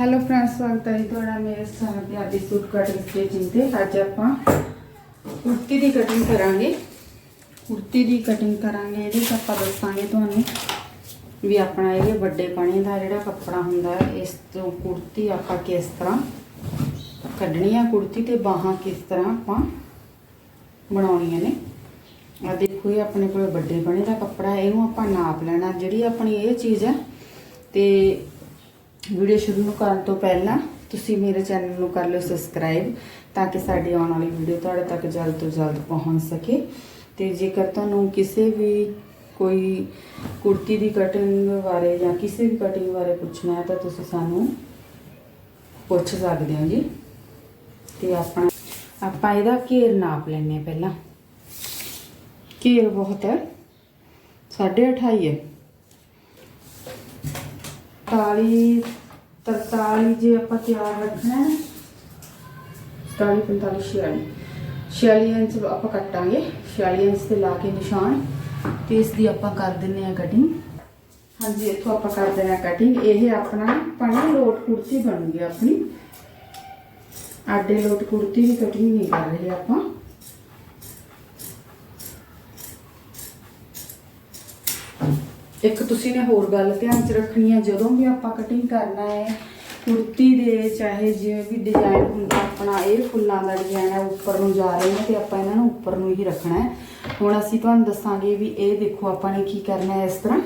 Hello friends ਸਵਾਗਤ ਹੈ ਜੀ ਤੁਹਾਡਾ ਮੇਰੇ ਚੈਨਲ ਤੇ ਆਦੀ ਸੂਟ ਕਟਿੰਗ ਸਟਿਚਿੰਗ ਤੇ। ਅੱਜ ਆਪਾਂ ਕੁੜਤੀ ਦੀ ਕਟਿੰਗ ਕਰਾਂਗੇ। ਕੁੜਤੀ ਦੀ ਕਟਿੰਗ ਕਰਾਂਗੇ, ਇਹਦੇ 'ਚ ਆਪਾਂ ਦੱਸਾਂਗੇ ਤੁਹਾਨੂੰ ਵੀ ਆਪਣਾ ਇਹ ਵੱਡੇ ਪਾਣੀ ਦਾ ਜਿਹੜਾ ਕੱਪੜਾ ਹੁੰਦਾ ਹੈ ਇਸ ਤੋਂ ਕੁੜਤੀ ਆਪਾਂ ਕਿਸ ਤਰ੍ਹਾਂ ਕੱਢਣੀ ਆ ਕੁੜਤੀ ਤੇ ਬਾਹਾਂ ਕਿਸ ਤਰ੍ਹਾਂ ਆਪਾਂ ਬਣਾਉਣੀਆਂ ਨੇ। ਆ ਦੇਖੋ ਇਹ ਆਪਣੇ ਕੋਲ ਵੱਡੇ ਬਣੇ ਦਾ ਕੱਪੜਾ ਇਹਨੂੰ ਆਪਾਂ ਨਾਪ ਲੈਣਾ। ਜਿਹੜੀ ਆਪਣੀ ਇਹ ਚੀਜ਼ ਹੈ ਤੇ ਵੀਡੀਓ ਸ਼ੁਰੂ ਕਰਨ ਤੋਂ ਪਹਿਲਾਂ ਤੁਸੀਂ ਮੇਰੇ ਚੈਨਲ ਨੂੰ ਕਰ ਲਿਓ ਸਬਸਕ੍ਰਾਈਬ ਤਾਂ ਕਿ ਸਾਡੀ ਆਉਣ ਵਾਲੀ ਵੀਡੀਓ ਤੁਹਾਡੇ ਤੱਕ ਜਲਦ ਤੋਂ ਜਲਦ ਪਹੁੰਚ ਸਕੇ। ਤੇ ਜੇਕਰ ਤੁਹਾਨੂੰ ਕਿਸੇ ਵੀ ਕੋਈ ਕੁੜਤੀ ਦੀ ਕਟਿੰਗ ਬਾਰੇ ਜਾਂ ਕਿਸੇ ਵੀ ਕਟਿੰਗ ਬਾਰੇ ਪੁੱਛਣਾ ਹੈ ਤਾਂ ਤੁਸੀਂ ਸਾਨੂੰ ਪੁੱਛ ਸਕਦੇ ਹੋ ਜੀ। ਤੇ ਆਪਣਾ, ਆਪਾਂ ਇਹਦਾ ਘੇਰ ਨਾਪ ਲੈਣੇ ਆ ਪਹਿਲਾਂ। ਘੇਰ ਬਹੁਤ ਹੈ। 2.5 ਹੈ। 40 43 ਜੇ ਆਪਾਂ ਤਿਆਰ ਰੱਖਣਾ ਹੈ। 40 45 46 46 ਇੰਚ ਆਪਾਂ ਕੱਟਾਂਗੇ। 46 ਇੰਚ ਤੇ ਲਾ ਕੇ ਨਿਸ਼ਾਨ। ਤੇ ਇਸ ਦੀ ਆਪਾਂ ਕਰ ਦਿੰਨੇ ਆ ਕਟਿੰਗ ਹਾਂਜੀ, ਇੱਥੋਂ ਆਪਾਂ ਕਰ ਦੇਣਾ ਕਟਿੰਗ ਇਹ ਆਪਣਾ ਪਣਾ ਲੋਟ ਕੁੜਤੀ ਬਣੂਗੀ ਆਪਣੀ। ਆਡੇ ਲੋਟ ਕੁੜਤੀ ਦੀ ਕਟਿੰਗ ਨਹੀਂ ਕਰ ਰਹੇ ਆਪਾਂ। ਇੱਕ ਤੁਸੀਂ ਨੇ ਹੋਰ ਗੱਲ ਧਿਆਨ ਚ ਰੱਖਣੀ ਹੈ ਜਦੋਂ ਵੀ ਆਪਾਂ ਕਟਿੰਗ ਕਰਨਾ ਹੈ, ਕੁੜਤੀ ਦੇ ਚਾਹੇ ਜਿਵੇਂ ਵੀ ਡਿਜ਼ਾਈਨ ਹੁੰਦਾ, ਆਪਣਾ ਇਹ ਫੁੱਲਾਂ ਦਾ ਡਿਜ਼ਾਈਨ ਹੈ, ਉੱਪਰ ਨੂੰ ਜਾ ਰਹੇ ਨੇ ਤੇ ਆਪਾਂ ਇਹਨਾਂ ਨੂੰ ਉੱਪਰ ਨੂੰ ਹੀ ਰੱਖਣਾ ਹੈ। ਹੁਣ ਅਸੀਂ ਤੁਹਾਨੂੰ ਦੱਸਾਂਗੇ ਵੀ ਇਹ ਦੇਖੋ ਆਪਾਂ ਨੇ ਕੀ ਕਰਨਾ ਹੈ ਇਸ ਤਰ੍ਹਾਂ।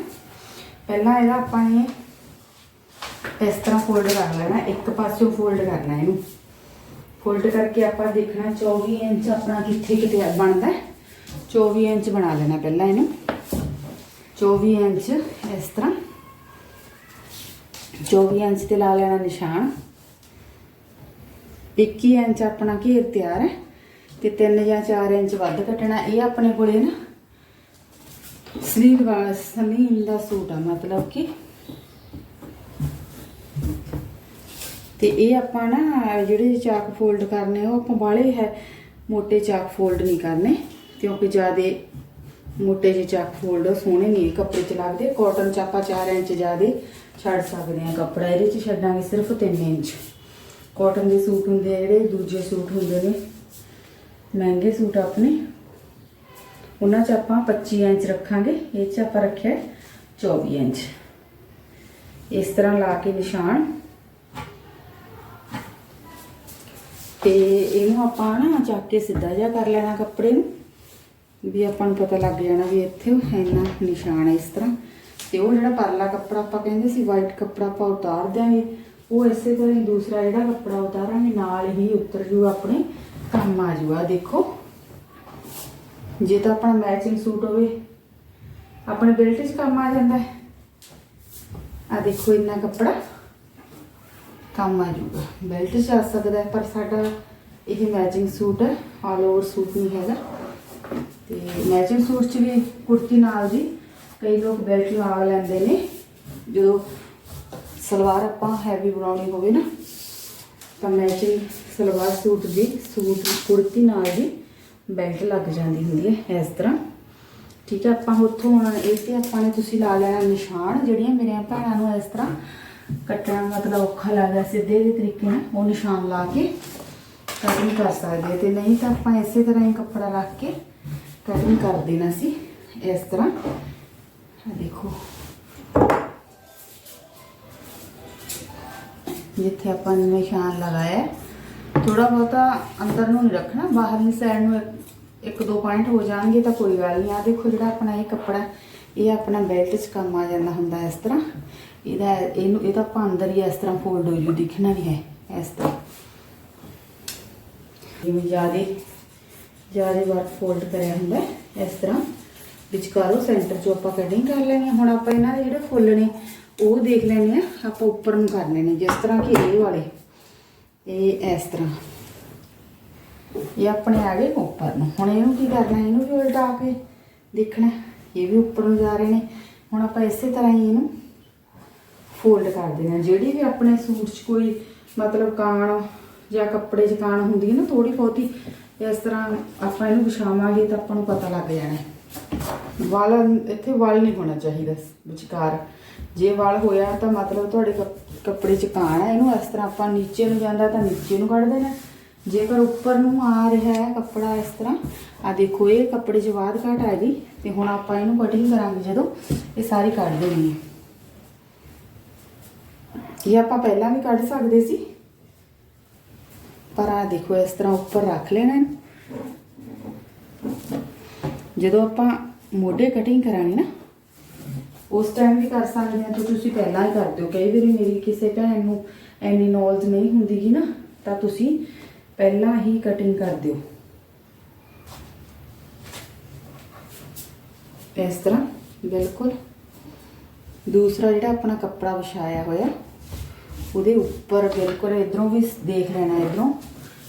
ਪਹਿਲਾਂ ਇਹਦਾ ਆਪਾਂ ਨੇ ਇਸ ਤਰ੍ਹਾਂ ਫੋਲਡ ਕਰ ਲੈਣਾ, ਇੱਕ ਪਾਸਿਓਂ ਫੋਲਡ ਕਰਨਾ ਇਹਨੂੰ। ਫੋਲਡ ਕਰਕੇ ਆਪਾਂ ਦੇਖਣਾ 24 ਇੰਚ ਆਪਣਾ ਕਿੱਥੇ ਕਿਤੇ ਬਣਦਾ ਹੈ। 24 ਇੰਚ ਬਣਾ ਲੈਣਾ ਪਹਿਲਾਂ ਇਹਨੂੰ। 24 ਇੰਚ ਇਸ ਤਰ੍ਹਾਂ। 24 ਇੰਚ ਤੇ ਲਾ ਲੈਣਾ ਨਿਸ਼ਾਨ। 21 ਇੰਚ ਆਪਣਾ ਘੇਰ ਤਿਆਰ ਹੈ ਤੇ 3 ਜਾਂ 4 ਇੰਚ ਵੱਧ ਕੱਟਣਾ, ਇਹ ਆਪਣੇ ਕੋਲੇ ਨਾ ਸਲੀਵ ਵਾਲਾ ਸਮੀਨ ਦਾ ਸੂਟ ਆ, ਮਤਲਬ ਕਿ। ਤੇ ਇਹ ਆਪਾਂ ਨਾ ਜਿਹੜੇ ਚਾਕ ਫੋਲਡ ਕਰਨੇ ਉਹ ਆਪਾਂ ਬਾਲੇ ਹੈ, ਮੋਟੇ ਚਾਕ ਫੋਲਡ ਨਹੀਂ ਕਰਨੇ, ਕਿਉਂਕਿ ਜਿਆਦੇ ਮੋਟੇ ਜਿਹੇ ਚੱਕ ਫੋਲਡ ਸੋਹਣੇ ਨਹੀਂ ਕੱਪੜੇ ਚ ਲੱਗਦੇ ਕਾਟਨ ਚ ਆਪਾਂ 4 ਇੰਚ ਜਿਆਦੇ ਛੱਡ ਸਕਦੇ ਆ ਕੱਪੜਾ। ਇਹਦੇ ਚ ਛੱਡਾਂਗੇ ਸਿਰਫ 3 ਇੰਚ। ਕਾਟਨ ਦੇ ਸੂਟ ਹੁੰਦੇ ਆ ਜਿਹੜੇ, ਦੂਜੇ ਸੂਟ ਹੁੰਦੇ ਨੇ। ਮਹਿੰਗੇ ਸੂਟ ਆਪਣੇ। ਉਹਨਾਂ ਚ ਆਪਾਂ 25 ਇੰਚ ਰੱਖਾਂਗੇ। ਇਹ ਚ ਆਪਾਂ ਰੱਖਿਆ 24 ਇੰਚ। ਇਸ ਤਰ੍ਹਾਂ ਲਾ ਕੇ ਨਿਸ਼ਾਨ। ਤੇ ਇਹਨੂੰ ਆਪਾਂ ਨਾ ਚੱਕ ਕੇ ਸਿੱਧਾ ਜਿਹਾ ਕਰ ਲੈਣਾ ਕੱਪੜੇ ਨੂੰ। ਵੀ ਆਪਾਂ ਨੂੰ ਪਤਾ ਲੱਗ ਜਾਣਾ ਵੀ ਇੱਥੇ ਇੰਨਾ ਨਿਸ਼ਾਨ ਹੈ ਇਸ ਤਰ੍ਹਾਂ। ਤੇ ਉਹ ਜਿਹੜਾ ਪਰਲਾ ਕੱਪੜਾ ਆਪਾਂ ਕਹਿੰਦੇ ਸੀ ਵਾਈਟ ਕੱਪੜਾ ਆਪਾਂ ਉਤਾਰ ਦਿਆਂਗੇ। ਉਹ ਇਸੇ ਤਰ੍ਹਾਂ ਹੀ ਦੂਸਰਾ ਜਿਹੜਾ ਕੱਪੜਾ ਉਤਾਰਾਂਗੇ, ਨਾਲ ਹੀ ਉਤਰ ਜੂ ਆਪਣੇ, ਕੰਮ ਆ ਜੂਗਾ, ਦੇਖੋ। ਜੇ ਤਾਂ ਆਪਣਾ ਮੈਚਿੰਗ ਸੂਟ ਹੋਵੇ, ਆਪਣੇ ਬੈਲਟ 'ਚ ਕੰਮ ਆ ਜਾਂਦਾ ਹੈ। ਆ ਦੇਖੋ ਇੰਨਾ ਕੱਪੜਾ, ਕੰਮ ਆ ਜੂਗਾ। ਬੈਲਟ 'ਚ ਆ ਸਕਦਾ ਪਰ ਸਾਡਾ ਇਹ ਮੈਚਿੰਗ ਸੂਟ ਹੈ ਆਲ ਓਵਰ ਸੂਟ ਨਹੀਂ ਹੈਗਾ। ਤੇ ਮੈਚਿੰਗ ਸੂਟ 'ਚ ਵੀ ਕੁੜਤੀ ਨਾਲ ਦੀ। ਕਈ ਲੋਕ ਬੈਲਟ ਲਾ ਲੈਂਦੇ ਨੇ। ਜਦੋਂ ਸਲਵਾਰ ਆਪਾਂ ਹੈਵੀ ਬਣਾਉਣੀ ਹੋਵੇ ਨਾ, ਤਾਂ ਮੈਚਿੰਗ ਸਲਵਾਰ ਸੂਟ ਦੀ, ਸੂਟ ਕੁੜਤੀ ਨਾਲ ਦੀ ਬੈਲਟ ਲੱਗ ਜਾਂਦੀ ਹੁੰਦੀ ਹੈ ਇਸ ਤਰ੍ਹਾਂ। ਠੀਕ ਹੈ, ਆਪਾਂ ਉੱਥੋਂ ਹੁਣ ਇਹ ਤੇ ਆਪਾਂ ਨੇ ਤੁਸੀਂ ਲਾ ਲੈਣਾ ਨਿਸ਼ਾਨ, ਜਿਹੜੀਆਂ ਮੇਰੀਆਂ ਭੈਣਾਂ ਨੂੰ ਇਸ ਤਰ੍ਹਾਂ ਕੱਟਣਾ ਮਤਲਬ ਔਖਾ ਲੱਗਦਾ ਸਿੱਧੇ ਦੇ ਤਰੀਕੇ ਨਾਲ ਉਹ ਨਿਸ਼ਾਨ ਲਾ ਕੇ ਕਟਿੰਗ ਕਰ ਸਕਦੇ ਤੇ ਨਹੀਂ ਤਾਂ ਆਪਾਂ ਇਸੇ ਤਰ੍ਹਾਂ ਹੀ ਕੱਪੜਾ ਰੱਖ ਕੇ ਕਟਿੰਗ ਕਰ ਦੇਣਾ ਸੀ, ਇਸ ਤਰ੍ਹਾਂ। ਆ ਦੇਖੋ। ਜਿੱਥੇ ਆਪਾਂ ਨੇ ਨਿਸ਼ਾਨ ਲਗਾਇਆ ਥੋੜਾ ਬਹੁਤਾ ਅੰਦਰ ਨੂੰ ਨਹੀਂ ਰੱਖਣਾ, ਬਾਹਰਲੀ ਸਾਈਡ ਨੂੰ ਇੱਕ- ਦੋ ਪੁਆਇੰਟ ਹੋ ਜਾਣਗੇ ਤਾਂ ਕੋਈ ਗੱਲ ਨਹੀਂ। ਆ ਦੇਖੋ ਜਿਹੜਾ ਆਪਣਾ ਇਹ ਕੱਪੜਾ ਇਹ ਆਪਣਾ ਬੈਲਟ 'ਚ ਕੰਮ ਆ ਜਾਂਦਾ ਹੁੰਦਾ ਇਸ ਤਰ੍ਹਾਂ। ਇਹਦਾ ਇਹਨੂੰ, ਇਹ ਤਾਂ ਆਪਾਂ ਅੰਦਰ ਹੀ ਇਸ ਤਰ੍ਹਾਂ ਫੋਲਡ ਹੋ ਜੂ, ਦਿਖਣਾ ਨਹੀਂ ਹੈ ਇਸ ਤਰ੍ਹਾਂ। ਜਿਵੇਂ ਜਿਆਦੇ ਜ਼ਿਆਦਾ ਵਾਰ ਫੋਲਡ ਕਰਿਆ ਹੁੰਦਾ ਇਸ ਤਰ੍ਹਾਂ। ਵਿਚਕਾਰੋਂ ਸੈਂਟਰ 'ਚੋਂ ਆਪਾਂ ਕਟਿੰਗ ਕਰ ਲੈਣੀ ਆ। ਹੁਣ ਆਪਾਂ ਇਹਨਾਂ ਦੇ ਜਿਹੜੇ ਫੁੱਲ ਨੇ, ਉਹ ਦੇਖ ਲੈਣੇ ਆ ਆਪਾਂ ਉੱਪਰ ਨੂੰ ਕਰਨੇ ਨੇ ਜਿਸ ਤਰ੍ਹਾਂ ਕਿ ਇਹ ਵਾਲੇ। ਇਹ ਇਸ ਤਰ੍ਹਾਂ। ਇਹ ਆਪਣੇ ਆ ਗਏ ਉੱਪਰ ਨੂੰ। ਹੁਣ ਇਹਨੂੰ ਕੀ ਕਰਨਾ, ਇਹਨੂੰ ਵੀ ਉਲਟਾ ਕੇ ਦੇਖਣਾ ਇਹ ਵੀ ਉੱਪਰ ਨੂੰ ਜਾ ਰਹੇ ਨੇ। ਹੁਣ ਆਪਾਂ ਇਸੇ ਤਰ੍ਹਾਂ ਹੀ ਇਹਨੂੰ ਫੋਲਡ ਕਰ ਦੇਣਾ ਜਿਹੜੀ ਵੀ ਆਪਣੇ ਸੂਟ 'ਚ ਕੋਈ ਮਤਲਬ ਕਾਣ ਜਾਂ ਕੱਪੜੇ 'ਚ ਕਾਣ ਹੁੰਦੀ ਹੈ ਨਾ ਥੋੜੀ ਬਹੁਤੀ ਇਸ ਤਰ੍ਹਾਂ ਆਪਾਂ ਇਹਨੂੰ ਵਿਛਾਵਾਂਗੇ ਤਾਂ ਆਪਾਂ ਨੂੰ ਪਤਾ ਲੱਗ ਜਾਣਾ ਵਾਲ ਇੱਥੇ ਵਾਲ ਨਹੀਂ ਹੋਣਾ ਚਾਹੀਦਾ ਵਿਚਕਾਰ। ਜੇ ਵਾਲ ਹੋਇਆ ਤਾਂ ਮਤਲਬ ਤੁਹਾਡੇ ਕੱਪ- ਕੱਪੜੇ ਚ ਕਾਣ ਹੈ, ਇਹਨੂੰ ਇਸ ਤਰ੍ਹਾਂ ਆਪਾਂ ਨੀਚੇ ਨੂੰ ਜਾਂਦਾ ਤਾਂ ਨੀਚੇ ਨੂੰ ਕੱਢ ਦੇਣਾ ਜੇਕਰ ਉੱਪਰ ਨੂੰ ਆ ਰਿਹਾ ਹੈ ਕੱਪੜਾ ਇਸ ਤਰ੍ਹਾਂ, ਆ ਦੇਖੋ ਇਹ ਕੱਪੜੇ 'ਚ ਬਾਅਦ ਘਟ ਆ ਗਈ, ਤੇ ਹੁਣ ਆਪਾਂ ਇਹਨੂੰ ਕਟਿੰਗ ਕਰਾਂਗੇ ਜਦੋਂ ਇਹ ਸਾਰੀ ਕੱਢ ਦੇਣੀ ਹੈ। ਇਹ ਆਪਾਂ ਪਹਿਲਾਂ ਵੀ ਕੱਢ ਸਕਦੇ ਸੀ ਪਰ ਆ ਦੇਖੋ ਇਸ ਤਰ੍ਹਾਂ ਉੱਪਰ ਰੱਖ ਲੈਣਾ ਜਦੋਂ ਆਪਾਂ ਮੋਢੇ ਕਟਿੰਗ ਕਰਾਂਗੇ ਨਾ, ਉਸ ਟਾਈਮ ਵੀ ਕਰ ਸਕਦੇ ਆ ਤਾਂ ਤੁਸੀਂ ਪਹਿਲਾਂ ਹੀ ਕਰ ਦਿਓ ਕਈ ਵਾਰੀ ਮੇਰੀ ਕਿਸੇ ਭੈਣ ਨੂੰ ਐਨੀ ਨੌਲੇਜ ਨਹੀਂ ਹੁੰਦੀਗੀ ਨਾ, ਤਾਂ ਤੁਸੀਂ ਪਹਿਲਾਂ ਹੀ ਕਟਿੰਗ ਕਰ ਦਿਓ। ਇਸ ਤਰ੍ਹਾਂ ਬਿਲਕੁਲ। ਦੂਸਰਾ ਜਿਹੜਾ ਆਪਣਾ ਕੱਪੜਾ ਵਿਛਾਇਆ ਹੋਇਆ ਉਹਦੇ ਉੱਪਰ ਬਿਲਕੁਲ ਇਧਰੋਂ ਵੀ ਦੇਖ ਲੈਣਾ ਇਧਰੋਂ।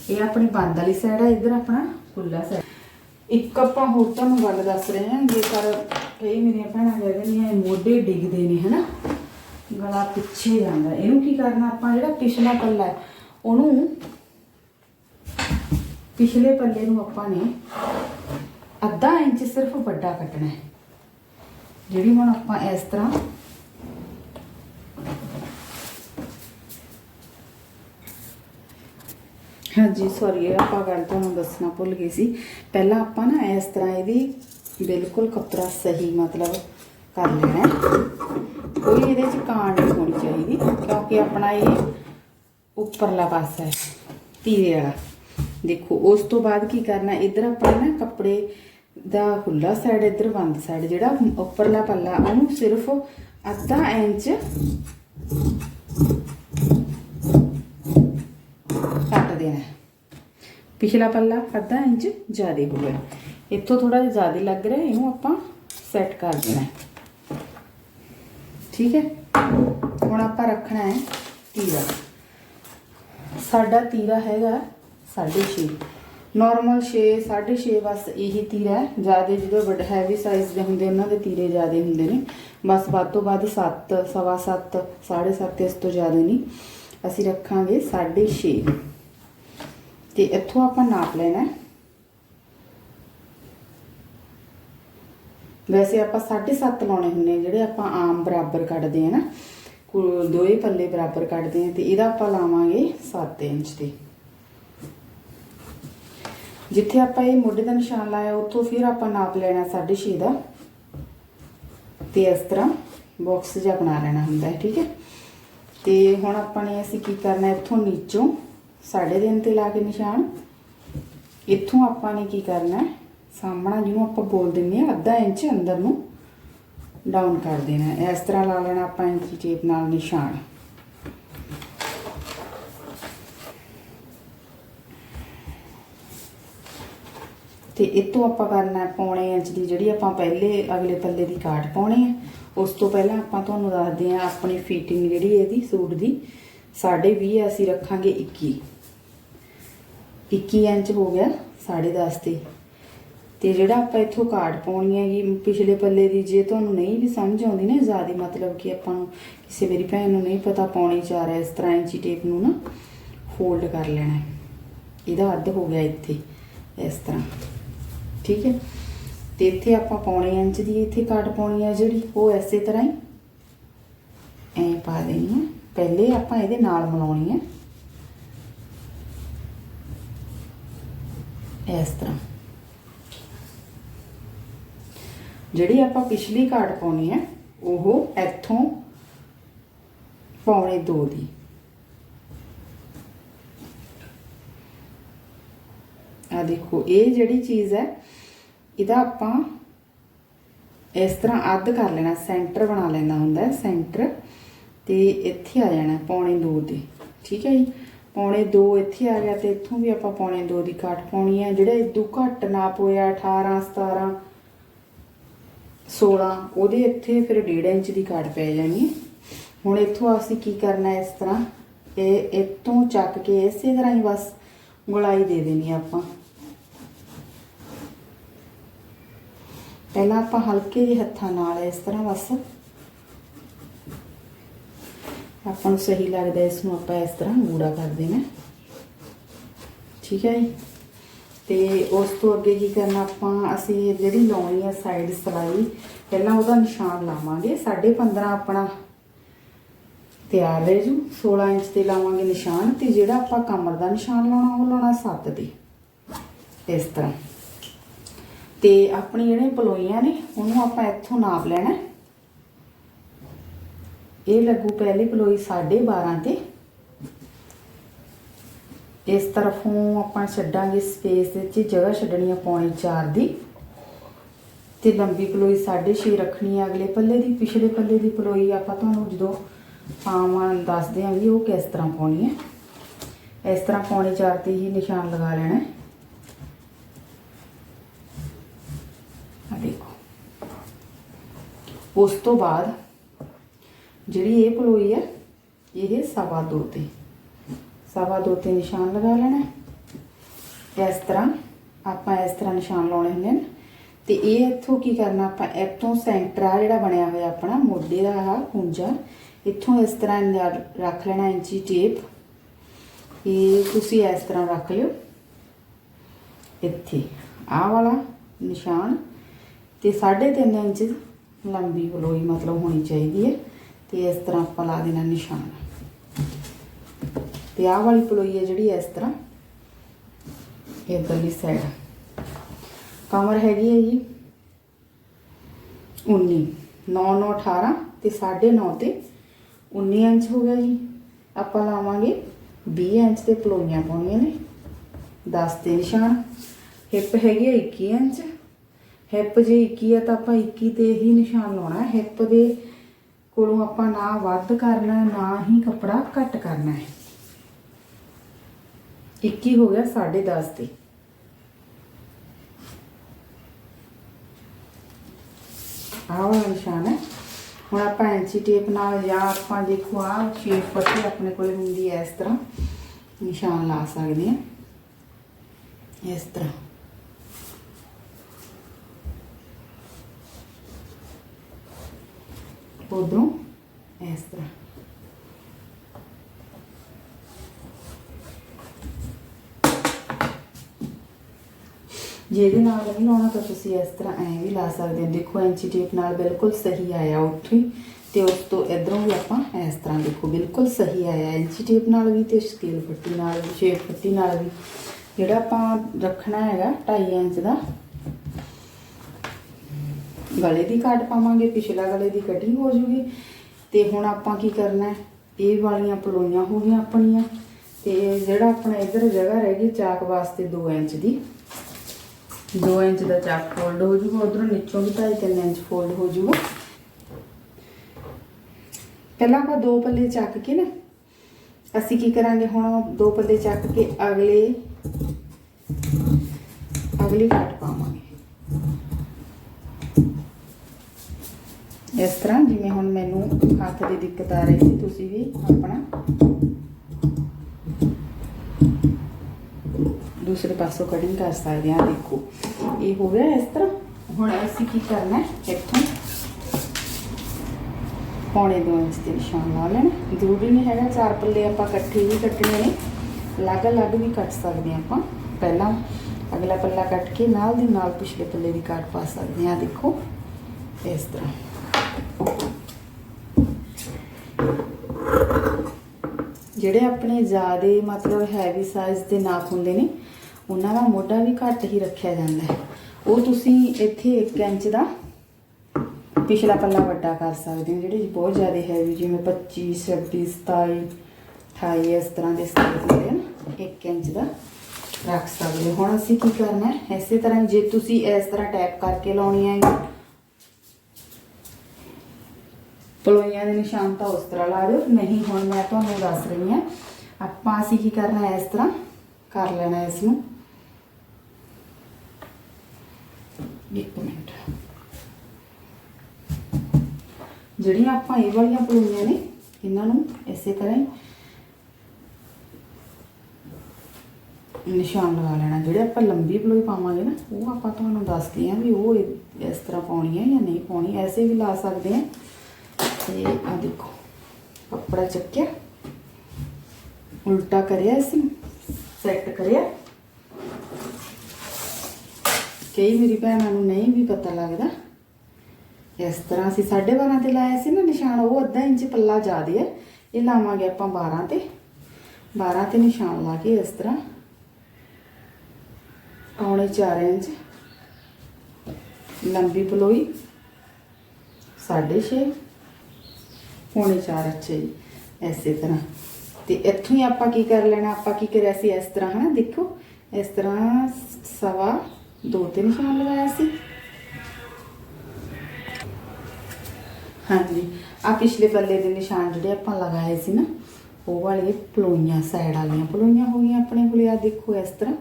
ਇਹ ਆਪਣੀ ਬੰਦ ਵਾਲੀ ਸਾਈਡ ਹੈ ਇਧਰ ਆਪਣਾ ਖੁੱਲਾ ਸਾਈਡ ਇੱਕ ਆਪਾਂ ਹੋਰ ਤੁਹਾਨੂੰ ਗੱਲ ਦੱਸ ਰਹੇ ਹਾਂ, ਜੇਕਰ ਕਈ ਮੇਰੀਆਂ ਭੈਣਾਂ ਕਹਿੰਦੇ ਨੇ ਮੋਢੇ ਡਿੱਗਦੇ ਨੇ, ਹਨਾ? ਗਲਾ ਪਿੱਛੇ ਜਾਂਦਾ। ਇਹਨੂੰ ਕੀ ਕਰਨਾ ਆਪਾਂ, ਜਿਹੜਾ ਪਿਛਲਾ ਪੱਲਾ ਹੈ, ਉਹਨੂੰ ਪਿਛਲੇ ਪੱਲੇ ਨੂੰ ਆਪਾਂ ਨੇ ਅੱਧਾ ਇੰਚ ਸਿਰਫ ਵੱਡਾ ਕੱਟਣਾ ਹੈ। ਜਿਹੜੀ ਹੁਣ ਆਪਾਂ ਇਸ ਤਰ੍ਹਾਂ ਹਾਂਜੀ ਸੌਰੀ ਇਹ ਆਪਾਂ ਗੱਲ ਤੁਹਾਨੂੰ ਦੱਸਣਾ ਭੁੱਲ ਗਈ ਸੀ। ਪਹਿਲਾਂ ਆਪਾਂ ਨਾ ਇਸ ਤਰ੍ਹਾਂ ਇਹਦੀ ਬਿਲਕੁਲ ਕੱਪੜਾ ਸਹੀ ਮਤਲਬ ਕਰ ਲੈਣਾ ਕੋਈ ਇਹਦੇ ਚ ਕਾਂਡ ਨਹੀਂ ਹੋਣੀ ਚਾਹੀਦੀ, ਕਿਉਂਕਿ ਆਪਣਾ ਇਹ ਉੱਪਰਲਾ ਪਾਸਾ ਹੈ ਤੀਰੇ ਵਾਲਾ। ਦੇਖੋ, ਉਸ ਤੋਂ ਬਾਅਦ ਕੀ ਕਰਨਾ, ਇੱਧਰ ਆਪਾਂ ਨਾ ਕੱਪੜੇ ਦਾ ਖੁੱਲਾ ਸਾਈਡ ਇੱਧਰ ਬੰਦ ਸਾਈਡ ਜਿਹੜਾ ਉੱਪਰਲਾ ਪੱਲਾ, ਉਹਨੂੰ ਸਿਰਫ ਅੱਧਾ ਇੰਚ ਦੇਣਾ ਪਿਛਲਾ ਪੱਲਾ ਅੱਧਾ ਇੰਚ ਜ਼ਿਆਦਾ ਹੋ ਗਿਆ। ਇੱਥੋਂ ਥੋੜਾ ਜਿਹਾ ਜ਼ਿਆਦਾ ਲੱਗ ਰਿਹਾ, ਇਹਨੂੰ ਆਪਾਂ ਸੈੱਟ ਕਰ ਦੇਣਾ ਠੀਕ ਹੈ? ਹੁਣ ਆਪਾਂ ਰੱਖਣਾ ਹੈ ਤੀਰਾ। ਸਾਡਾ ਤੀਰਾ ਹੈਗਾ 6.5 ਨਾਰਮਲ 6 6.5 ਬਸ ਇਹੀ ਤੀਰਾ ਹੈ। ਜ਼ਿਆਦਾ ਜਦੋਂ ਵੱਡੇ ਹੈਵੀ ਸਾਈਜ਼ ਦੇ ਹੁੰਦੇ, ਉਹਨਾਂ ਦੇ ਤੀਰੇ ਜ਼ਿਆਦਾ ਹੁੰਦੇ ਨੇ। ਬਸ ਵੱਧ ਤੋਂ ਵੱਧ 7 ਸਵਾ 7 7.5 ਇਸ ਤੋਂ ਜ਼ਿਆਦਾ ਨਹੀਂ। ਅਸੀਂ ਰੱਖਾਂਗੇ 6.5 ਤੇ ਇੱਥੋਂ ਆਪਾਂ ਨਾਪ ਲੈਣਾ ਵੈਸੇ ਆਪਾਂ 7.5 ਲਾਉਣੇ ਹੁੰਨੇ ਜਿਹੜੇ ਆਪਾਂ ਆਮ ਬਰਾਬਰ ਕੱਢਦੇ ਆ ਨਾ। ਕੋ- ਦੋਏ ਪੱਲੇ ਬਰਾਬਰ ਕੱਢਦੇ ਆ ਤੇ ਇਹਦਾ ਆਪਾਂ ਲਾਵਾਂਗੇ 7 ਇੰਚ ਤੇ। ਜਿੱਥੇ ਆਪਾਂ ਇਹ ਮੋਢੇ ਦਾ ਨਿਸ਼ਾਨ ਲਾਇਆ, ਉੱਥੋਂ ਫਿਰ ਆਪਾਂ ਨਾਪ ਲੈਣਾ 6.5 ਦਾ। ਤੇ ਇਸ ਤਰ੍ਹਾਂ ਬਾਕਸ ਜਿਹਾ ਬਣਾ ਲੈਣਾ ਹੁੰਦਾ ਹੈ, ਠੀਕ ਹੈ। ਤੇ ਹੁਣ ਆਪਾਂ ਨੇ ਅਸੀਂ ਕੀ ਕਰਨਾ ਇੱਥੋਂ ਨੀਚੋਂ ਸਾਢੇ ਦਿਨ ਤੇ ਲਾ ਕੇ ਨਿਸ਼ਾਨ। ਇੱਥੋਂ ਆਪਾਂ ਨੇ ਕੀ ਕਰਨਾ ਹੈ, ਸਾਹਮਣਾ ਜਿਹਨੂੰ ਆਪਾਂ ਬੋਲ ਦਿੰਦੇ ਆ ਅੱਧਾ ਇੰਚ ਅੰਦਰ ਨੂੰ ਡਾਊਨ ਕਰ ਦੇਣਾ ਇਸ ਤਰ੍ਹਾਂ ਲਾ ਲੈਣਾ ਆਪਾਂ ਇੰਚੀ ਟੇਪ ਨਾਲ ਨਿਸ਼ਾਨ। ਤੇ ਇਤੋਂ ਆਪਾਂ ਕਰਨਾ ਪੌਣੇ ਇੰਚ ਦੀ ਜਿਹੜੀ ਆਪਾਂ ਪਹਿਲੇ ਅਗਲੇ ਪੱਲੇ ਦੀ ਕਾਟ ਪਾਉਣੀ ਹੈ। ਉਸ ਤੋਂ ਪਹਿਲਾਂ ਆਪਾਂ ਤੁਹਾਨੂੰ ਦੱਸਦੇ ਹਾਂ ਆਪਣੀ ਫਿਟਿੰਗ ਜਿਹੜੀ ਇਹਦੀ ਸੂਟ ਦੀ। 20.5 ਅਸੀਂ ਰੱਖਾਂਗੇ 21 21 ਇੰਚ ਹੋ ਗਿਆ 10.5 ਤੇ। ਤੇ ਜਿਹੜਾ ਆਪਾਂ ਇੱਥੋਂ ਕਾਟ ਪਾਉਣੀ ਹੈਗੀ, ਪਿਛਲੇ ਪੱਲੇ ਦੀ, ਜੇ ਤੁਹਾਨੂੰ ਨਹੀਂ ਵੀ ਸਮਝ ਆਉਂਦੀ ਨਾ, ਜ਼ਿਆਦਾ ਮਤਲਬ ਕਿ ਆਪਾਂ ਨੂੰ ਕਿਸੇ ਮੇਰੀ ਭੈਣ ਨੂੰ ਨਹੀਂ ਪਤਾ ਪਾਉਣੀ ਚਾਹ ਰਿਹਾ, ਇਸ ਤਰ੍ਹਾਂ ਇੰਚੀ ਟੇਪ ਨੂੰ ਨਾ ਫੋਲਡ ਕਰ ਲੈਣਾ ਇਹਦਾ ਅੱਧ ਹੋ ਗਿਆ ਇੱਥੇ, ਇਸ ਤਰ੍ਹਾਂ। ਠੀਕ ਹੈ? ਤੇ ਇੱਥੇ ਆਪਾਂ ਪੌਣੇ ਇੰਚ ਦੀ ਇੱਥੇ ਕਾਟ ਪਾਉਣੀ ਹੈ ਜਿਹੜੀ, ਉਹ ਐਸੇ ਤਰ੍ਹਾਂ ਹੀ। ਐ ਪਾ ਦੇਣੀ ਹੈ ਪਹਿਲੇ ਆਪਾਂ ਇਹਦੇ ਨਾਲ ਮਿਲਾਉਣੀ ਹੈ ਇਸ ਤਰ੍ਹਾਂ। ਜਿਹੜੀ ਆਪਾਂ ਪਿਛਲੀ ਕਾਟ ਪਾਉਣੀ ਹੈ, ਉਹ ਇੱਥੋਂ ਪੌਣੇ 2 ਦੀ। ਆ ਦੇਖੋ, ਇਹ ਜਿਹੜੀ ਚੀਜ਼ ਹੈ, ਇਹਦਾ ਆਪਾਂ ਇਸ ਤਰ੍ਹਾਂ ਅੱਧ ਕਰ ਲੈਣਾ, ਸੈਂਟਰ ਬਣਾ ਲੈਣਾ ਹੁੰਦਾ ਸੈਂਟਰ, ਤੇ ਇੱਥੇ ਆ ਜਾਣਾ ਪੌਣੇ 2 ਦੇ। ਠੀਕ ਹੈ ਜੀ? ਪੌਣੇ 2 ਇੱਥੇ ਆ ਗਿਆ ਤੇ ਇੱਥੋਂ ਵੀ ਆਪਾਂ ਪੌਣੇ 2 ਦੀ ਕਾਟ ਪਾਉਣੀ ਹੈ ਜਿਹੜਾ ਇਦੋਂ ਘੱਟ ਨਾਪ ਹੋਇਆ 18 17 16 ਉਹਦੇ ਇੱਥੇ ਫਿਰ 1.5 ਇੰਚ ਦੀ ਕਾਟ ਪੈ ਜਾਣੀ ਹੁਣ ਇੱਥੋਂ ਅਸੀਂ ਕੀ ਕਰਨਾ ਇਸ ਤਰ੍ਹਾਂ? ਇਹ ਇੱਥੋਂ ਚੱਕ ਕੇ ਇਸੇ ਤਰ੍ਹਾਂ ਹੀ ਬਸ ਗੁਲਾਈ ਦੇ ਦੇਣੀ ਆਪਾਂ। ਪਹਿਲਾਂ ਆਪਾਂ ਹਲਕੇ ਜਿਹੇ ਹੱਥਾਂ ਨਾਲ ਇਸ ਤਰ੍ਹਾਂ ਬਸ ਆਪਾਂ ਨੂੰ ਸਹੀ ਲੱਗਦਾ ਇਸ ਨੂੰ ਆਪਾਂ ਇਸ ਤਰ੍ਹਾਂ ਗੂੜਾ ਕਰ ਦੇਣਾ ਠੀਕ ਹੈ ਜੀ? ਤੇ ਉਸ ਤੋਂ ਅੱਗੇ ਕੀ ਕਰਨਾ ਆਪਾਂ, ਅਸੀਂ ਜਿਹੜੀ ਲਾਉਣੀ ਹੈ ਸਾਈਡ ਸਲਾਈ, ਪਹਿਲਾਂ ਉਹਦਾ ਨਿਸ਼ਾਨ ਲਾਵਾਂਗੇ। 15.5 ਆਪਣਾ ਤਿਆਰ ਰਹਿ ਜੂ। 16 ਇੰਚ ਤੇ ਲਾਵਾਂਗੇ ਨਿਸ਼ਾਨ ਤੇ ਜਿਹੜਾ ਆਪਾਂ ਕਮਰ ਦਾ ਨਿਸ਼ਾਨ ਲਾਉਣਾ, ਉਹ ਲਾਉਣਾ 7 ਤੇ। ਇਸ ਤਰ੍ਹਾਂ। ਤੇ ਆਪਣੀ ਜਿਹੜੇ ਪਲੋਈਆਂ ਨੇ, ਉਹਨੂੰ ਆਪਾਂ ਇੱਥੋਂ ਨਾਪ ਲੈਣਾ ਇਹ ਲੱਗੂ ਪਹਿਲੀ ਪਲੋਈ 12.5 ਤੇ। ਇਸ ਤਰਫੋਂ ਆਪਾਂ ਛੱਡਾਂਗੇ ਸਪੇਸ ਦੇ ਵਿੱਚ, ਜਗ੍ਹਾ ਛੱਡਣੀ ਆ ਪੌਣੇ 4 ਦੀ। ਤੇ ਲੰਬੀ ਪਲੋਈ 6.5 ਰੱਖਣੀ ਆ, ਅਗਲੇ ਪੱਲੇ ਦੀ, ਪਿਛਲੇ ਪੱਲੇ ਦੀ ਪਲੋਈ ਆਪਾਂ ਤੁਹਾਨੂੰ ਜਦੋਂ ਪਾਵਾਂ ਦੱਸ ਦਿਆਂਗੇ ਉਹ ਕਿਸ ਤਰ੍ਹਾਂ ਪਾਉਣੀ ਹੈ ਇਸ ਤਰ੍ਹਾਂ ਪੌਣੇ 4 ਤੇ ਹੀ ਨਿਸ਼ਾਨ ਲਗਾ ਲੈਣਾ। ਹੈ ਆ ਦੇਖੋ। ਉਸ ਤੋਂ ਬਾਅਦ ਜਿਹੜੀ ਇਹ ਪਲੋਈ ਹੈ ਇਹ ਸਵਾ ਦੋ ਤੇ ਸਵਾ ਦੋ ਤੇ ਨਿਸ਼ਾਨ ਲਗਾ ਲੈਣਾ ਹੈ। ਇਸ ਤਰ੍ਹਾਂ ਆਪਾਂ ਇਸ ਤਰ੍ਹਾਂ ਨਿਸ਼ਾਨ ਲਾਉਣੇ ਹੁੰਦੇ ਨੇ ਤੇ ਇਹ ਇੱਥੋਂ ਕੀ ਕਰਨਾ, ਆਪਾਂ ਇੱਥੋਂ ਸੈਂਟਰ ਆ ਜਿਹੜਾ ਬਣਿਆ ਹੋਇਆ ਆਪਣਾ, ਮੋਢੇ ਦਾ ਆ ਕੁੰਜਾ ਇੱਥੋਂ ਇਸ ਤਰ੍ਹਾਂ ਨਿਆਰ- ਰੱਖ ਲੈਣਾ ਇੰਚੀ ਟੇਪ। ਇਹ ਤੁਸੀਂ ਇਸ ਤਰ੍ਹਾਂ ਰੱਖ ਲਿਓ। ਇੱਥੇ ਆਹ ਵਾਲਾ ਨਿਸ਼ਾਨ ਤੇ 3.5 ਇੰਚ ਲੰਬੀ ਪਲੋਈ ਮਤਲਬ ਹੋਣੀ ਚਾਹੀਦੀ ਹੈ। ਤੇ ਇਸ ਤਰ੍ਹਾਂ ਆਪਾਂ ਲਾ ਦੇਣਾ ਨਿਸ਼ਾਨ। ਤੇ ਆਹ ਵਾਲੀ ਪਲੋਈ ਹੈ ਜਿਹੜੀ ਇਸ ਤਰ੍ਹਾਂ, ਇਧਰਲੀ ਸਾਈਡ ਕਮਰ ਹੈਗੀ ਹੈ ਜੀ 19 9 9 18 ਤੇ 9.5 ਤੇ 19 ਇੰਚ ਹੋ ਗਿਆ ਜੀ। ਆਪਾਂ ਲਾਵਾਂਗੇ 20 ਇੰਚ ਤੇ ਪਲੋਈਆਂ ਪਾਉਣੀਆਂ ਨੇ। 10 ਤੇ ਨਿਸ਼ਾਨ। ਹਿੱਪ ਹੈਗੀ ਹੈ 21 ਇੰਚ। ਹਿੱਪ ਜੇ 21 ਹੈ ਤਾਂ ਆਪਾਂ 21 ਤੇ ਹੀ ਨਿਸ਼ਾਨ ਲਾਉਣਾ ਹਿੱਪ ਦੇ ਕੋਲੋਂ ਆਪਾਂ ਨਾ ਵੱਧ ਕਰਨਾ ਨਾ ਹੀ ਕੱਪੜਾ ਘੱਟ ਕਰਨਾ ਹੈ। 21 ਹੋ ਗਿਆ 10.5 ਤੇ। ਆਹ ਵਾਲਾ ਨਿਸ਼ਾਨ ਹੈ। ਹੁਣ ਆਪਾਂ ਐਂਚੀ ਟੇਪ ਨਾਲ ਜਾਂ ਆਪਾਂ ਦੇਖੋ ਆਹ ਸ਼ੇਪ ਪੱਟੀ ਆਪਣੇ ਕੋਲ ਹੁੰਦੀ ਹੈ, ਇਸ ਤਰ੍ਹਾਂ ਨਿਸ਼ਾਨ ਲਾ ਸਕਦੇ ਹਾਂ। ਇਸ ਤਰ੍ਹਾਂ। ਉਧਰੋਂ ਇਸ ਤਰ੍ਹਾਂ ਜੇ ਇਹਦੇ ਨਾਲ ਨਹੀਂ ਲਾਉਣਾ ਤਾਂ ਤੁਸੀਂ ਇਸ ਤਰ੍ਹਾਂ ਐਂ ਵੀ ਲਾ ਸਕਦੇ ਹੋ। ਦੇਖੋ ਐਂਚੀ ਟੇਪ ਨਾਲ ਬਿਲਕੁਲ ਸਹੀ ਆਇਆ ਉੱਥੇ ਤੇ ਉਸ ਤੋਂ ਇਧਰੋਂ ਵੀ ਆਪਾਂ ਇਸ ਤਰ੍ਹਾਂ ਦੇਖੋ, ਬਿਲਕੁਲ ਸਹੀ ਆਇਆ। ਐਂਚੀ ਟੇਪ ਨਾਲ ਵੀ ਤੇ ਸਕੇਲ ਪੱਟੀ ਨਾਲ ਵੀ ਸ਼ੇਪ ਪੱਟੀ ਨਾਲ ਵੀ। ਜਿਹੜਾ ਆਪਾਂ ਰੱਖਣਾ ਹੈਗਾ 2.5 ਇੰਚ ਦਾ ਗਲੇ ਦੀ ਕਾਟ ਪਾਵਾਂਗੇ, ਪਿਛਲਾ ਗਲੇ ਦੀ ਕਟਿੰਗ ਹੋ ਜੂਗੀ। ਤੇ ਹੁਣ ਆਪਾਂ ਕੀ ਕਰਨਾ ਹੈ? ਇਹ ਵਾਲੀਆਂ ਪਲੋਈਆਂ ਹੋ ਗਈਆਂ ਆਪਣੀਆਂ। ਤੇ ਜਿਹੜਾ ਆਪਣਾ ਇਧਰ ਜਗ੍ਹਾ ਰਹਿ ਗਈ ਚਾਕ ਵਾਸਤੇ 2 ਇੰਚ ਦੀ। 2 ਇੰਚ ਦਾ ਚਾਕ ਫੋਲਡ ਹੋ ਜੂਗਾ, ਉਧਰੋਂ ਨੀਚੋਂ ਵੀ 2.5 ਇੰਚ ਫੋਲਡ ਹੋ ਜੂਗਾ। ਪਹਿਲਾਂ ਆਪਾਂ ਦੋ ਪੱਲੇ ਚੱਕ ਕੇ ਨਾ, ਅਸੀਂ ਕੀ ਕਰਾਂਗੇ ਹੁਣ? ਦੋ ਪੱਲੇ ਚੱਕ ਕੇ ਅਗਲੇ, ਅਗਲੀ ਕੱਟ ਪਾਵਾਂਗੇ। ਇਸ ਤਰ੍ਹਾਂ ਜਿਵੇਂ ਹੁਣ ਮੈਨੂੰ ਹੱਥ ਦੀ ਦਿੱਕਤ ਆ ਰਹੀ ਸੀ, ਤੁਸੀਂ ਵੀ ਆਪਣਾ। ਦੂਸਰੇ ਪਾਸੋਂ ਕਟਿੰਗ ਕਰ ਸਕਦੇ ਆ ਦੇਖੋ। ਇਹ ਹੋ ਗਿਆ ਇਸ ਤਰ੍ਹਾਂ। ਹੁਣ ਅਸੀਂ ਕੀ ਕਰਨਾ ਹੈ? ਇੱਥੋਂ ਪੌਣੇ 2 ਇੰਚ ਤੇ ਨਿਸ਼ਾਨ ਲਾ ਲੈਣਾ ਜ਼ਰੂਰੀ ਨਹੀਂ ਹੈਗਾ, ਚਾਰ ਪੱਲੇ ਆਪਾਂ ਇਕੱਠੇ ਹੀ ਕੱਟਣੇ ਨੇ। ਅਲੱਗ-ਅਲੱਗ ਵੀ ਕੱਟ ਸਕਦੇ ਹਾਂ ਆਪਾਂ। ਪਹਿਲਾਂ ਅਗਲਾ ਪੱਲਾ ਕੱਟ ਕੇ ਨਾਲ ਦੀ ਨਾਲ ਪਿਛਲੇ ਪੱਲੇ ਦੀ ਕਾਟ ਪਾ ਸਕਦੇ ਹਾਂ, ਦੇਖੋ। ਇਸ ਤਰ੍ਹਾਂ। ਜਿਹੜੇ ਆਪਣੇ ਜ਼ਿਆਦੇ ਮਤਲਬ ਹੈਵੀ ਸਾਈਜ਼ ਦੇ ਨਾਪ ਹੁੰਦੇ ਨੇ, ਉਹਨਾਂ ਦਾ ਮੋਢਾ ਵੀ ਘੱਟ ਹੀ ਰੱਖਿਆ ਜਾਂਦਾ ਹੈ। ਉਹ ਤੁਸੀਂ ਇੱਥੇ 1 ਇੰਚ ਦਾ ਪਿਛਲਾ ਪੱਲਾ ਵੱਡਾ ਕਰ ਸਕਦੇ ਹੋ, ਜਿਹੜੇ ਬਹੁਤ ਜ਼ਿਆਦਾ ਹੈਵੀ ਜਿਵੇਂ 25 26 27 28 ਇਸ ਤਰ੍ਹਾਂ ਦੇ ਸਾਈਜ਼ ਹੁੰਦੇ ਹਨ 1 ਇੰਚ ਦਾ ਰੱਖ ਸਕਦੇ ਹੋ। ਹੁਣ ਅਸੀਂ ਕੀ ਕਰਨਾ ਹੈ? ਇਸੇ ਤਰ੍ਹਾਂ ਜੇ ਤੁਸੀਂ ਇਸ ਤਰ੍ਹਾਂ ਟੈਪ ਕਰਕੇ ਲਾਉਣੀ ਹੈ ਪਲੋਈਆਂ ਦੇ ਨਿਸ਼ਾਨ ਤਾਂ ਉਸ ਤਰ੍ਹਾਂ ਲਾ ਦਿਓ ਨਹੀਂ ਹੁਣ ਮੈਂ ਤੁਹਾਨੂੰ ਦੱਸ ਰਹੀ ਹਾਂ, ਆਪਾਂ ਅਸੀਂ ਕੀ ਕਰਨਾ ਹੈ ਇਸ ਤਰ੍ਹਾਂ? ਕਰ ਲੈਣਾ ਹੈ ਇਸ ਨੂੰ ਇੱਕ ਮਿੰਟ। ਜਿਹੜੀਆਂ ਆਪਾਂ ਇਹ ਵਾਲੀਆਂ ਪਲੋਈਆਂ ਨੇ, ਇਹਨਾਂ ਨੂੰ ਇਸੇ ਤਰ੍ਹਾਂ ਹੀ ਨਿਸ਼ਾਨ ਲਗਾ ਲੈਣਾ। ਜਿਹੜੇ ਆਪਾਂ ਲੰਬੀ ਪਲੋਈ ਪਾਵਾਂਗੇ ਨਾ, ਉਹ ਆਪਾਂ ਤੁਹਾਨੂੰ ਦੱਸਦੇ ਹਾਂ ਵੀ ਉਹ ਇਹ- ਇਸ ਤਰ੍ਹਾਂ ਪਾਉਣੀ ਹੈ ਜਾਂ ਨਹੀਂ ਪਾਉਣੀ। ਐਸੇ ਵੀ ਲਾ ਸਕਦੇ ਹਾਂ। ਤੇ ਆ ਦੇਖੋ ਕੱਪੜਾ ਚੱਕਿਆ ਉਲਟਾ ਕਰਿਆ ਅਸੀਂ ਸੈੱਟ ਕਰਿਆ ਕਈ ਮੇਰੀ ਭੈਣਾਂ ਨੂੰ ਨਹੀਂ ਵੀ ਪਤਾ ਲੱਗਦਾ ਇਸ ਤਰ੍ਹਾਂ ਅਸੀਂ 12.5 ਤੇ ਲਾਇਆ ਸੀ ਨਾ ਨਿਸ਼ਾਨ ਉਹ ਅੱਧਾ ਇੰਚ ਪੱਲਾ ਜ਼ਿਆਦੇ ਹੈ ਇਹ ਲਾਵਾਂਗੇ ਆਪਾਂ 12 ਤੇ 12 ਤੇ ਨਿਸ਼ਾਨ ਲਾ ਕੇ ਇਸ ਤਰ੍ਹਾਂ ਪੌਣੇ 4 ਇੰਚ ਲੰਬੀ ਪਲੋਈ 6.5 ਪੌਣੇ 4 ਇੰਚ ਜੀ, ਐਸੇ ਤਰ੍ਹਾਂ। ਤੇ ਇੱਥੋਂ ਹੀ ਆਪਾਂ ਕੀ ਕਰ ਲੈਣਾ, ਆਪਾਂ ਕੀ ਕਰਿਆ ਸੀ ਇਸ ਤਰ੍ਹਾਂ, ਹਨਾ, ਦੇਖੋ। ਇਸ ਤਰ੍ਹਾਂ ਸਵਾ ਦੋ ਤੇ ਨਿਸ਼ਾਨ ਲਗਾਇਆ ਸੀ। ਹਾਂਜੀ ਆ ਪਿਛਲੇ ਪੱਲੇ ਦੇ ਨਿਸ਼ਾਨ ਜਿਹੜੇ ਆਪਾਂ ਲਗਾਏ ਸੀ ਨਾ, ਉਹ ਵਾਲੇ ਪਲੋਈਆਂ, ਸਾਈਡ ਵਾਲੀਆਂ ਪਲੋਈਆਂ ਹੋ ਗਈਆਂ ਆਪਣੇ ਕੋਲੇ ਆ ਦੇਖੋ ਇਸ ਤਰ੍ਹਾਂ।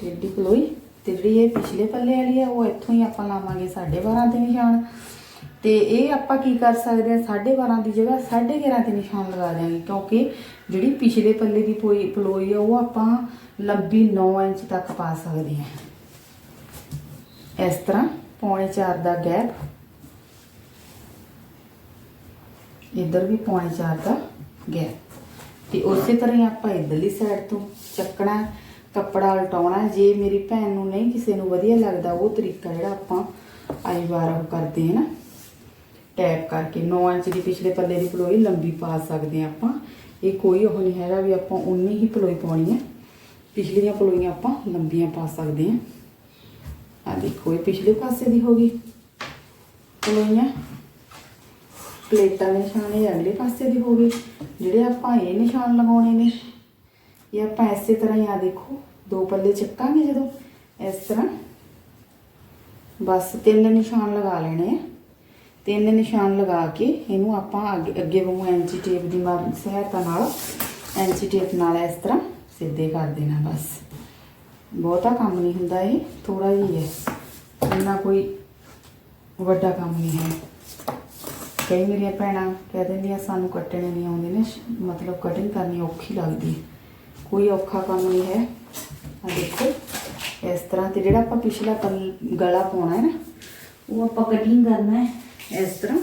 ਟੇਢੀ ਪਲੋਈ, ਤੇ ਜਿਹੜੀ ਇਹ ਪਿਛਲੇ ਪੱਲੇ ਵਾਲੀ ਆ, ਉਹ ਇੱਥੋਂ ਹੀ ਆਪਾਂ ਲਾਵਾਂਗੇ 12.5 ਦੇ ਨਿਸ਼ਾਨ। ਤੇ ਇਹ ਆਪਾਂ ਕੀ ਕਰ ਸਕਦੇ ਆ 12.5 ਦੀ ਜਗ੍ਹਾ 11.5 ਤੇ ਨਿਸ਼ਾਨ ਲਗਾ ਦਿਆਂਗੇ, ਕਿਉਂਕਿ ਜਿਹੜੀ ਪਿਛਲੇ ਪੱਲੇ ਦੀ ਪੋਈ ਪਲੋਈ ਆ, ਉਹ ਆਪਾਂ ਲੰਬੀ 9 ਇੰਚ ਤੱਕ ਪਾ ਸਕਦੇ ਆ ਇਸ ਤਰ੍ਹਾਂ ਪੌਣੇ 4 ਦਾ ਗੈਪ। ਇੱਧਰ ਵੀ ਪੌਣੇ 4 ਦਾ ਗੈਪ। ਤੇ ਉਸੇ ਤਰ੍ਹਾਂ ਹੀ ਆਪਾਂ ਇਧਰਲੀ ਸਾਈਡ ਤੋਂ ਚੱਕਣਾ, ਕੱਪੜਾ ਉਲਟਾਉਣਾ, ਜੇ ਮੇਰੀ ਭੈਣ ਨੂੰ ਨਹੀਂ ਕਿਸੇ ਨੂੰ ਵਧੀਆ ਲੱਗਦਾ, ਉਹ ਤਰੀਕਾ ਜਿਹੜਾ ਆਪਾਂ ਆਈ ਵਾਰ ਉਹ ਕਰਦੇ ਹਾਂ ਨਾ। ਟੈਪ ਕਰਕੇ 9 ਇੰਚ ਦੀ ਪਿਛਲੇ ਪੱਲੇ ਦੀ ਪਲੋਈ ਲੰਬੀ ਪਾ ਸਕਦੇ ਹਾਂ ਆਪਾਂ। ਇਹ ਕੋਈ ਉਹ ਨਹੀਂ ਹੈਗਾ ਵੀ ਆਪਾਂ ਉਨੀ ਹੀ ਪਲੋਈ ਪਾਉਣੀ ਹੈ। ਪਿਛਲੀਆਂ ਪਲੋਈਆਂ ਆਪਾਂ ਲੰਬੀਆਂ ਪਾ ਸਕਦੇ ਹਾਂ। ਆ ਦੇਖੋ, ਇਹ ਪਿਛਲੇ ਪਾਸੇ ਦੀ ਹੋ ਗਈ ਪਲੋਈਆਂ। ਪਲੇਟਾਂ ਦੇ ਨਿਸ਼ਾਨ ਇਹ ਅਗਲੇ ਪਾਸੇ ਦੀ ਹੋ ਗਈ। ਜਿਹੜੇ ਆਪਾਂ ਇਹ ਨਿਸ਼ਾਨ ਲਗਾਉਣੇ ਨੇ, ਇਹ ਆਪਾਂ ਇਸੇ ਤਰ੍ਹਾਂ ਹੀ ਆ ਦੇਖੋ, ਦੋ ਪੱਲੇ ਚੱਕਾਂਗੇ ਜਦੋਂ। ਇਸ ਤਰ੍ਹਾਂ ਬਸ ਤਿੰਨ ਨਿਸ਼ਾਨ ਲਗਾ ਲੈਣੇ ਆ। ਤਿੰਨ ਨਿਸ਼ਾਨ ਲਗਾ ਕੇ ਇਹਨੂੰ ਆਪਾਂ ਅੱਗੇ ਅੱਗੇ ਵਾਂਗੂ ਐਂਚੀ ਟੇਪ ਦੀ ਮਦਦ ਸਹਾਇਤਾ ਨਾਲ, ਐਂਚੀ ਟੇਪ ਨਾਲ ਇਸ ਤਰ੍ਹਾਂ ਸਿੱਧੇ ਕਰ ਦੇਣਾ ਬਸ। ਬਹੁਤਾ ਕੰਮ ਨਹੀਂ ਹੁੰਦਾ ਇਹ ਥੋੜਾ ਹੀ ਹੈ। ਇੰਨਾ ਕੋਈ ਵੱਡਾ ਕੰਮ ਨਹੀਂ ਹੈ। ਕਈ ਮੇਰੀਆਂ ਭੈਣਾਂ ਕਹਿ ਦਿੰਦੀਆਂ, ਸਾਨੂੰ ਕੱਟਣੇ ਨਹੀਂ ਆਉਂਦੇ ਨੇ ਮਤਲਬ ਕਟਿੰਗ ਕਰਨੀ ਔਖੀ ਲੱਗਦੀ। ਕੋਈ ਔਖਾ ਕੰਮ ਨਹੀਂ ਹੈ। ਆ ਦੇਖੋ, ਇਸ ਤਰ੍ਹਾਂ ਤੇ ਜਿਹੜਾ ਆਪਾਂ ਪਿਛਲਾ ਪਲ- ਗਲਾ ਪਾਉਣਾ ਹੈ ਨਾ, ਉਹ ਆਪਾਂ ਕਟਿੰਗ ਕਰਨਾ ਹੈ। ਇਸ ਤਰ੍ਹਾਂ।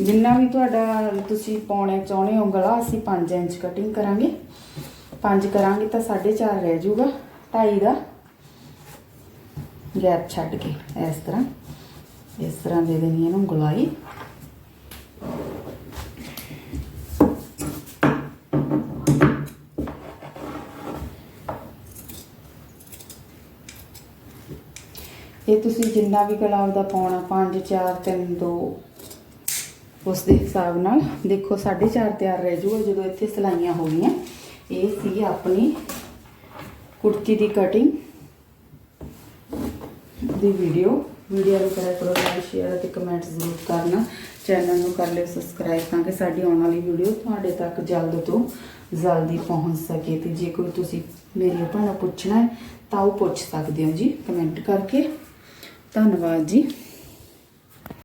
ਜਿੰਨਾ ਵੀ ਤੁਹਾਡਾ ਤੁਸੀਂ ਪਾਉਣਾ ਚਾਹੁੰਦੇ ਹੋ ਗਲਾ, ਅਸੀਂ 5 ਇੰਚ ਕਟਿੰਗ ਕਰਾਂਗੇ। 5 ਕਰਾਂਗੇ ਤਾਂ 4.5 ਰਹਿ ਜਾਊਗਾ 2.5 ਦਾ। ਗੈਪ ਛੱਡ ਕੇ, ਇਸ ਤਰ੍ਹਾਂ। ਇਸ ਤਰ੍ਹਾਂ ਦੇ ਦੇਣੀ ਇਹਨੂੰ ਗੁਲਾਈ। ਇਹ ਤੁਸੀਂ ਜਿੰਨਾ ਵੀ ਗੁਲਾਬ ਦਾ ਪਾਉਣਾ 5 4 3 2 ਉਸ ਦੇ ਹਿਸਾਬ ਨਾਲ ਦੇਖੋ 4.5 ਤਿਆਰ ਰਹਿ ਜੂਗਾ ਜਦੋਂ ਇੱਥੇ ਸਲਾਈਆਂ ਹੋ ਗਈਆਂ। ਇਹ ਸੀ ਆਪਣੀ ਕੁੜਤੀ ਦੀ ਕਟਿੰਗ ਦੀ ਵੀਡੀਓ ਵੀਡੀਓ ਨੂੰ ਕਰਿਆ ਕਰੋ ਲਾਈਕ ਸ਼ੇਅਰ ਅਤੇ ਕਮੈਂਟ ਜ਼ਰੂਰ ਕਰਨਾ। ਚੈਨਲ ਨੂੰ ਕਰ ਲਿਓ ਸਬਸਕ੍ਰਾਈਬ ਤਾਂ ਕਿ ਸਾਡੀ ਆਉਣ ਵਾਲੀ ਵੀਡੀਓ ਤੁਹਾਡੇ ਤੱਕ ਜਲਦ ਤੋਂ ਜਲਦੀ ਪਹੁੰਚ ਸਕੇ। ਤੇ ਜੇ ਕੋਈ ਤੁਸੀਂ ਮੇਰੀ ਭੈਣਾਂ ਪੁੱਛਣਾ ਹੈ ਤਾਂ ਉਹ ਪੁੱਛ ਸਕਦੇ ਹੋ ਜੀ। ਕਮੈਂਟ ਕਰਕੇ। ਧੰਨਵਾਦ ਜੀ।